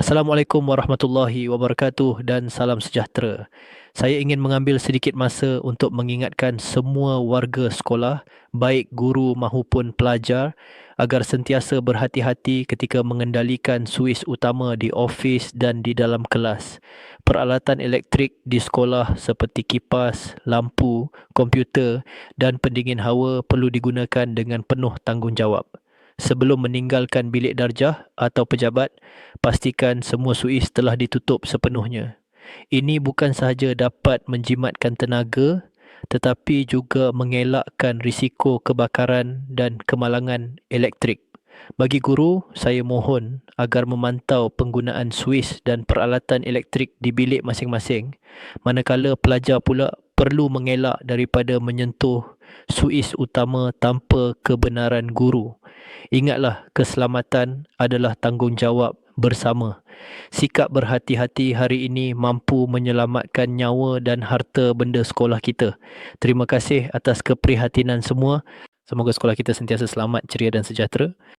Assalamualaikum warahmatullahi wabarakatuh dan salam sejahtera. Saya ingin mengambil sedikit masa untuk mengingatkan semua warga sekolah, baik guru maupun pelajar, agar sentiasa berhati-hati ketika mengendalikan suis utama di ofis dan di dalam kelas. Peralatan elektrik di sekolah seperti kipas, lampu, komputer dan pendingin hawa perlu digunakan dengan penuh tanggungjawab. Sebelum meninggalkan bilik darjah atau pejabat, pastikan semua suis telah ditutup sepenuhnya. Ini bukan sahaja dapat menjimatkan tenaga tetapi juga mengelakkan risiko kebakaran dan kemalangan elektrik. Bagi guru, saya mohon agar memantau penggunaan suis dan peralatan elektrik di bilik masing-masing, manakala pelajar pula perlu mengelak daripada menyentuh suis utama tanpa kebenaran guru. Ingatlah, keselamatan adalah tanggungjawab bersama. Sikap berhati-hati hari ini mampu menyelamatkan nyawa dan harta benda sekolah kita. Terima kasih atas keprihatinan semua. Semoga sekolah kita sentiasa selamat, ceria dan sejahtera.